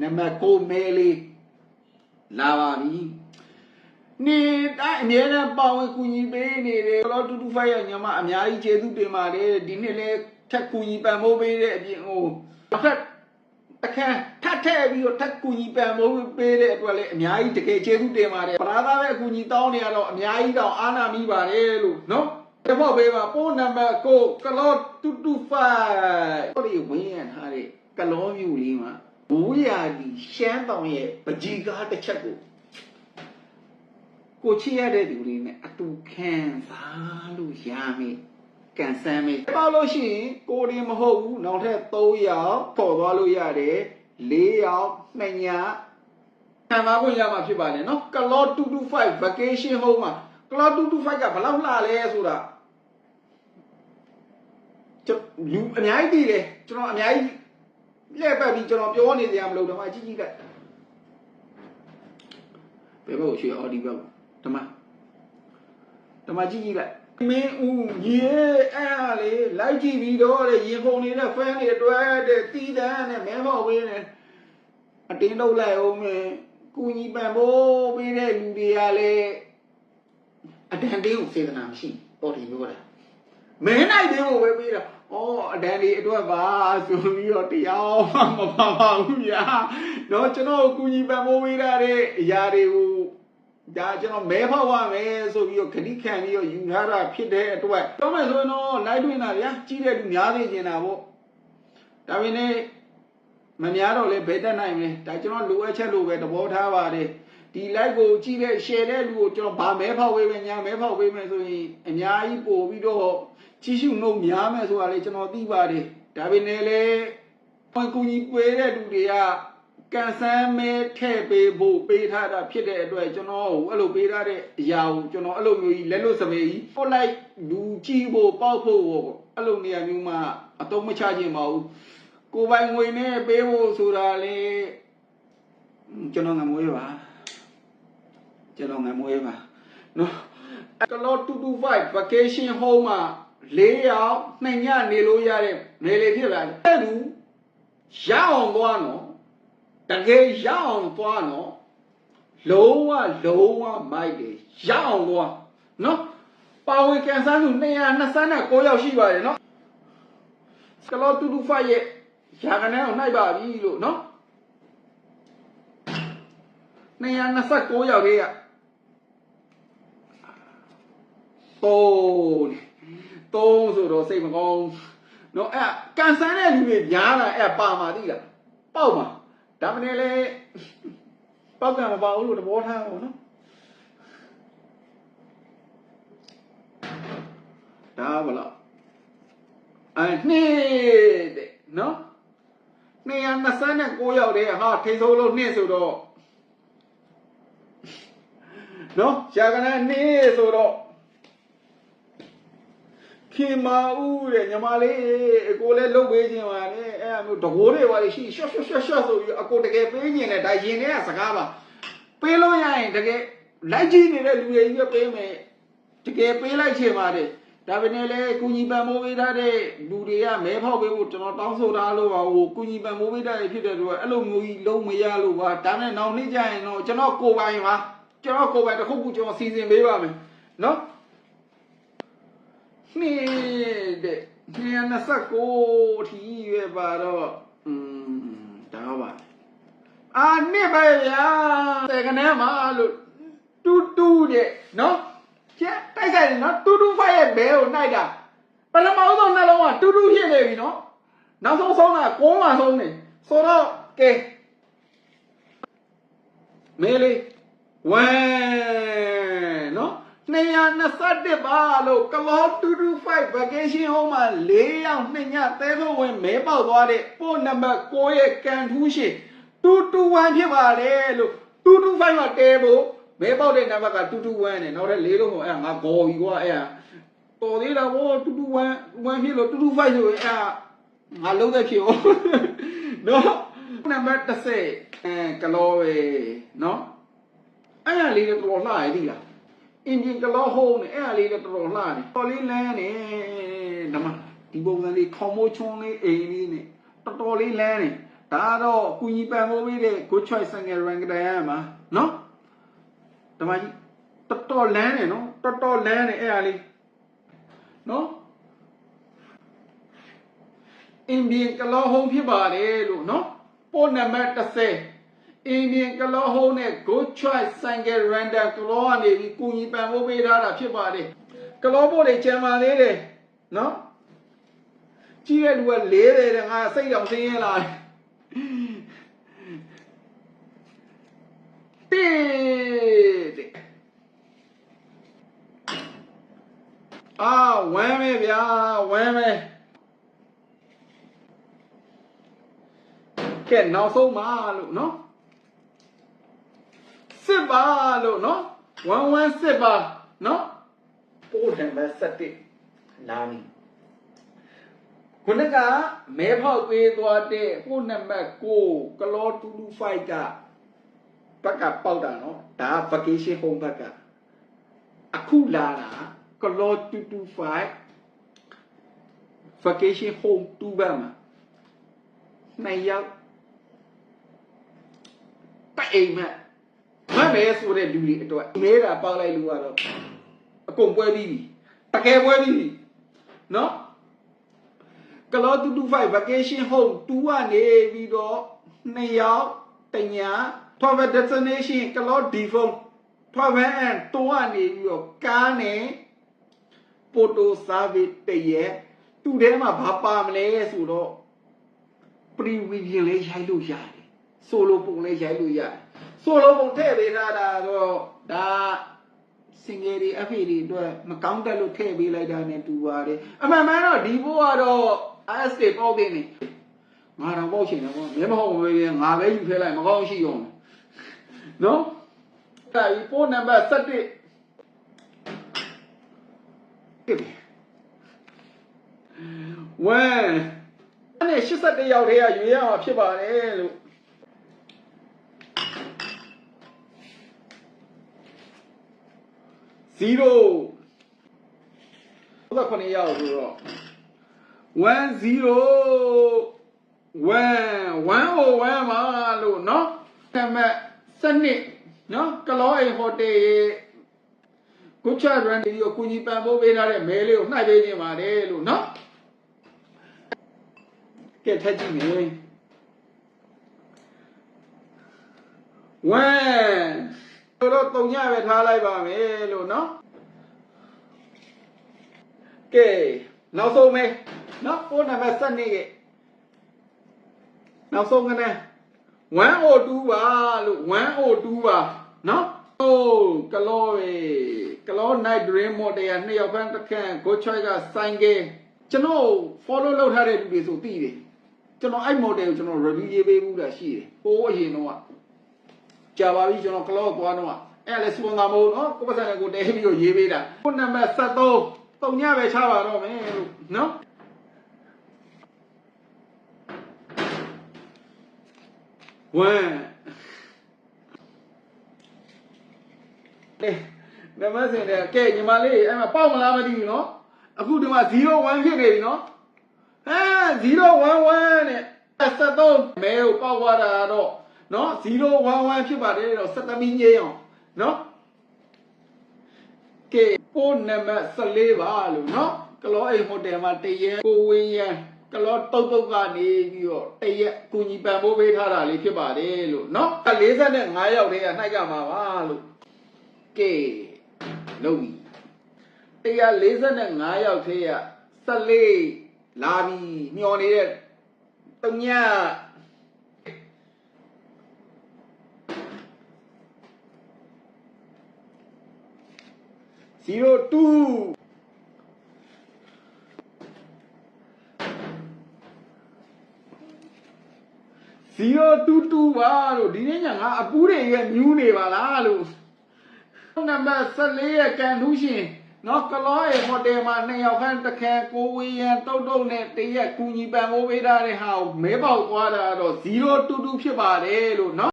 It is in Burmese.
နံပါတ်9မဲလေးလာပါပြီနေတိုင်းအမြဲတမ်းပါဝင်ကူညီပေးနေတယ်တော့တူတူဖိုက်ရညီမအများကြီးကျေးဇူးတင်ပါတယ်ဒီနှစ်လဲထက်ကူညီပံ့ပိုးပေးတဲ့အပြင်ဟိုတစ်ဖက်အခန်းထပ်ထည့်ပြီးတော့ထပ်ကူညီပံ့ပိုးပေးတဲ့အတွက်လည်းအများကြီးတကယ်ကျေးဇူးတင်ပါတယ်ပရာသာပဲအကူညီတောင်းနေရတော့အများကြီးတော့အားနာမိပါတယ်လို့နော်တမော့ပေးပါပို့နံပါတ်9ကလော225ဟိုဒီဝင်းရထားတဲ့ကလောမျိုးလေးမှာ ဘူးရာဒီရှမ်းတောင်ရဲ့ပကြီကားတစ်ချက်ကိုကိုချစ်ရတဲ့သူလေးနဲ့အတူခံစားလို့ရမယ်ကန်ဆန်းမယ်ပေါ့လို့ရှိရင်ကိုရီမဟုတ်ဘူးနောက်ထပ်3ယောက်ပေါ်သွားလို့ရတယ်4ယောက်2ညခံစားခွင့်ရမှာဖြစ်ပါတယ်နော်ကလော225 vacation home မှာကလော225ကဘယ်လောက်လှလဲဆိုတာကျွန်လူအများကြီးသိတယ်ကျွန်တော်အများကြီး လက်ပတ်ပြီးကျွန်တော်ပြောနေကြရမလို့ဓမ္မကြီးကြီးကဘယ်ဘက်ကိုရွှေအော်ဒီဘက်ကိုဓမ္မဓမ္မကြည့်ကြည့်လိုက်မင်းဦးရေအဲ့ဟာလေလိုက်ကြည့်ပြီးတော့တဲ့ရင်ခုန်နေတဲ့ fan တွေအတွဲတဲ့တီးတန်းနဲ့မဲဖောက်ပေးနေအတင်းထုတ်လိုက်အောင်မယ်ကုညီပံပိုးပေးတဲ့လူတွေကလည်းအတန်တင်းကိုစေတနာမရှိတော်တယ်ပြောတာမင်းနိုင်တင်းကိုပဲပေးတာ ဩအတန်ဒီအတွက်ပါဆိုပြီးတော့တရားမှမပါပါဘူးညာတော့ကျွန်တော်ကုညီပံပိုးပေးတာတဲ့အရာတွေကိုဒါကျွန်တော်မဲဖောက်ရမယ်ဆိုပြီးတော့ခဏခံပြီးတော့ယူထားတာဖြစ်တဲ့အတွက်တော့မယ်ဆိုရင်တော့လိုက်တွင်တာဗျာကြီးတဲ့လူများသေးကျင်တာပေါ့ဒါပေမဲ့မများတော့လေဘယ်တက်နိုင်မလဲဒါကျွန်တော်လိုအပ်ချက်လို့ပဲသဘောထားပါတယ်ဒီ like ကိုကြည့်တဲ့ share တဲ့လူကိုကျွန်တော်ဗာမဲဖောက်ပေးမယ်ညာမဲဖောက်ပေးမယ်ဆိုရင်အများကြီးပို့ပြီးတော့ ကြီးစုနှုတ်များမယ်ဆိုတာလေကျွန်တော်သိပါတယ်ဒါပေမဲ့လေဝင်ကူညီပေးတဲ့လူတွေကကန်ဆန်းမဲထည့်ပေးဖို့ပေးထားတာဖြစ်တဲ့အတွက်ကျွန်တော်ဟိုအဲ့လိုပေးထားတဲ့အရာကိုကျွန်တော်အဲ့လိုမျိုးကြီးလက်လို့စပေကြီးပို့လိုက်လူကြည့်ဖို့ပေါက်ဖို့ပေါ့အဲ့လိုနေရာမျိုးမှာအတုံးမချခြင်းမဟုတ်ကိုယ်ပိုင်ငွေနဲ့ပေးဖို့ဆိုတာလေကျွန်တော်ငမွေးပါကျွန်တော်ငမွေးပါနော်ကလော225 vacation home မှာ ၄ယောက်နှစ်ညနေလို့ရတဲ့နေလေဖြစ်လာတယ်အဲ့လူရအောင်သွားနော်တကယ်ရအောင်သွားနော်လုံးဝလုံးဝမိုက်တယ်ရအောင်သွားနော်ပါဝင်ကန်ဆန်းသူ229ယောက်ရှိပါတယ်နော်စကလောတူတူဖိုင်ရဲ့ရာခဏအောင်နှိုက်ပါပြီလို့နော်229ယောက်လေးကတိုး တိုးဆိုတော့စိတ်မကောင်းနော်အဲ့ကန်ဆန်းတဲ့လူတွေများတာအဲ့ပါမှာသိလားပေါက်မှာဒါမနဲ့လေပောက်ကံမပါဘူးလို့သဘောထားအောင်နော်ဒါဘလားအနှစ်တဲ့နော်229ရောက်တယ်ဟာထိဆိုးလို့နှစ်ဆိုတော့နော်ရှာကနနှစ်ဆိုတော့ ခင်မာဦးတဲ့ညီမလေးအကိုလည်းလုတ်ပေးခြင်းပါလေအဲ့အမျိုးတကိုးတွေပါလေရှိရှော့ရှော့ရှော့ရှော့ဆိုပြီးအကိုတကယ်ပေးခြင်းနဲ့ဒါရင်ထဲကစကားပါပေးလို့ရရင်တကယ်လိုက်ကြည့်နေတဲ့လူတွေကြီးကပေးမယ်တကယ်ပေးလိုက်ခြင်းပါတယ်ဒါပေမဲ့လည်းကုညီပံမိုးပေးထားတဲ့လူတွေကမဲဖောက်ပေးဖို့ကျွန်တော်တောင်းဆိုထားလို့ပါဟိုကုညီပံမိုးပေးထားရဖြစ်တဲ့အတွက်အဲ့လိုမျိုးကြီးလုံးမရလို့ပါဒါနဲ့နောက်နေ့ကျရင်တော့ကျွန်တော်ကိုယ်ပိုင်ပါကျွန်တော်ကိုယ်ပိုင်တစ်ခုခုကျွန်တော်စီစဉ်ပေးပါမယ်နော် နှစ်တဲ့229ထီရွယ်ပါတော့อืมဒါပါအာနှစ်ပဲဗျာတဲ့ကနေမှာလို့တူတူတဲ့နော်ကျတိုက်ဆိုင်တယ်နော်တူတူဖိုက်ရဲ့ဘဲကိုနှိုက်တာပထမဆုံးနှလုံးကတူတူဖြစ်နေပြီနော်နောက်ဆုံးဆုံးတာကိုးမှဆုံးနေဆိုတော့ကဲမေးလေးဝမ်နော် 221ပါလို့ကလော225 vacation home မှာ၄ယောက်နှစ်ညသဲဆိုဝင်မဲပေါက်သွားတဲ့ပို့နံပါတ်6ရဲ့ကန်ထူးရှင်221ဖြစ်ပါတယ်လို့225မှာတဲဖို့မဲပေါက်တဲ့နံပါတ်က221နဲ့နောက်ထပ်၄လုံးဟိုအဲ့ငါဂေါ်ပြီကွာအဲ့တော်သေးတာဗော221 1ဖြစ်လို့225ဆိုရင်အဲ့ငါလုံးသက်ဖြစ်အောင်နော်နံပါတ်30အဲကလောပဲနော်အဲ့ရလေးတော့တော်လှရည်သီလား အင်ဂျင်ကလောဟုံးနဲ့အဲ့အလေးလည်းတော်တော်လှတယ်တော်လေးလန်းနေဓမ္မဒီပုံစံလေးခေါမိုးချုံးလေးအိမ်လေးနဲ့တော်တော်လေးလန်းနေဒါတော့ကုညီပံမိုးပေးတဲ့ good choice ဆန်ငယ် rank တန်းမှာနော်ဓမ္မကြီးတော်တော်လန်းတယ်နော်တော်တော်လန်းတယ်အဲ့ဒါလေးနော်အင်ဒီယန်ကလောဟုံးဖြစ်ပါတယ်လို့နော်ပို့နံပါတ်30 အင်ဒီယန်ကလောဟုံးနဲ့ good choice ဆန်ငယ် random ကလောကနေပြီးကုညီပံမိုးပေးထားတာဖြစ်ပါတယ်ကလောပို့တွေကျန်ပါသေးတယ်နော်ကြီးတဲ့လူက40တဲ့ငါစိတ်တောင်ဆင်းရဲလာတယ်တဲ့အာဝမ်းမဲဗျာဝမ်းမဲကဲနောက်ဆုံးပါလို့နော် စစ်ပါလို့နော်ဝမ်းဝမ်းစစ်ပါနော်ပို့တယ်မဲ့စက်တစ်လာပြီခုနကမဲဖောက်ပေးသွားတဲ့ကိုနံပါတ်6ကလော225ကဘက်ကပေါက်တာနော်ဒါ vacation home ဘက်ကအခုလာတာကလော225 vacation home 2ဘက်မှာနှစ်ယောက်တိုက်အိမ်မဲ့ မမဲဆိုတဲ့လူတွေအတွက်မဲတာပေါက်လိုက်လူကတော့အကုန်ပွဲပြီးပြီတကယ်ပွဲပြီးပြီနော်ကလော225 vacation home 2ကနေပြီးတော့နှစ်ယောက်တညာ travel destination ကလော default travel and 2ကနေပြီးတော့ကားနဲ့ photo service တရက်သူ့ထဲမှာဘာပါမလဲဆိုတော့ pre review လေးရိုက်လို့ရတယ် solo ပုံလေးရိုက်လို့ရတယ် solo ပုံထည့်ပေးထားတာတော့ဒါစင်ငယ်တွေအဖေတွေအတွက်မကောင်းတက်လို့ထည့်ပေးလိုက်တာ ਨੇ တူပါတယ်အမှန်မှန်တော့ဒီဘိုးကတော့ IS တွေပေါက်တင်နေငါတော့ပေါက်ချင်တယ်ပေါ့မဲမဟုတ်ဘူးပဲငါပဲယူထည့်လိုက်မကောင်းရှိအောင်နော်ဒါဒီပို့နံပါတ်7တစ်ဝမ်အဲ့နဲ့81ရောက်ထဲကရွေးရမှာဖြစ်ပါတယ်လို့ 0 39ရောက်ဆိုတော့10 1 101မှာလို့เนาะတမတ်စနစ်เนาะကလောအိမ်ဟိုတယ်ရဲ့ကုချရန်ဒီကိုကုညီပံပိုးပေးထားတဲ့မဲလေးကိုနှိုက်ပေးနေပါတယ်လို့เนาะကဲထက်ကြည့်မယ်ဝမ် တို့တော့တုံညပဲထားလိုက်ပါမယ်လို့နော်ကဲနောက်ဆုံးမဲနော်ပိုးနံပါတ်12ကနောက်ဆုံးကနေ102ပါလို့102ပါနော်ဟိုးကလောပဲကလော night dream မော်တရားနှစ်ယောက်ဖန်တစ်ခန့် go choice ကဆိုင်ကဲကျွန်တော် follow လုပ်ထားတဲ့လူတွေဆိုသိတယ်ကျွန်တော်အဲ့ model ကိုကျွန်တော် review ရေးပေးမှုတာရှိတယ်ဟိုးအရင်တော့ ကြာပါပြီကျွန်တော်ကလောသွားတော့အဲ့လေစပွန်ဆာမဟုတ်နော်ကိုပတ်စံနဲ့ကိုတဲပြီးတော့ရေးပေးတာပို့နံပါတ်73တုံညပဲချပါတော့မယ်လို့နော်ဝမ်လေနမစင်တဲ့ကဲညီမလေးအဲ့မှာပေါက်မလားမသိဘူးနော်အခုဒီမှာ01ဖြစ်နေပြီနော်ဟမ်011နဲ့73မဲကိုပေါက်သွားတာတော့ နော်011ဖြစ်ပါတယ်တော့စက်သမီးငယ်အောင်နော်ကဲပို့နံပါတ်14ပါလို့နော်ကလောအိမ်ဟိုတယ်မှာတရက်ကိုဝင်းရန်ကလောတုတ်တုတ်ကနေပြီးတော့တရက်ကုညီပံပိုးပေးထားတာလေးဖြစ်ပါတယ်လို့နော်45ရောက်တည်းကနှိုက်ကမှာပါလို့ကဲလုံးပြီ145ရောက်သေးရ14လာပြီမျောနေတဲ့တည 02 022ပါလို့ဒီနေ့ညငါအပူးတွေရဲ့မြူးနေပါလားလို့နံပါတ်14ရဲ့ကန်ထူးရှင်နော်ကလောရဲ့ဟိုတယ်မှာနှစ်ယောက်ခန့်တစ်ခါကိုဝေးရန်တုတ်တုတ်နဲ့တရက်ကူညီပံမိုးပေးထားတဲ့ဟာကိုမဲပေါက်သွားတာတော့022ဖြစ်ပါတယ်လို့နော်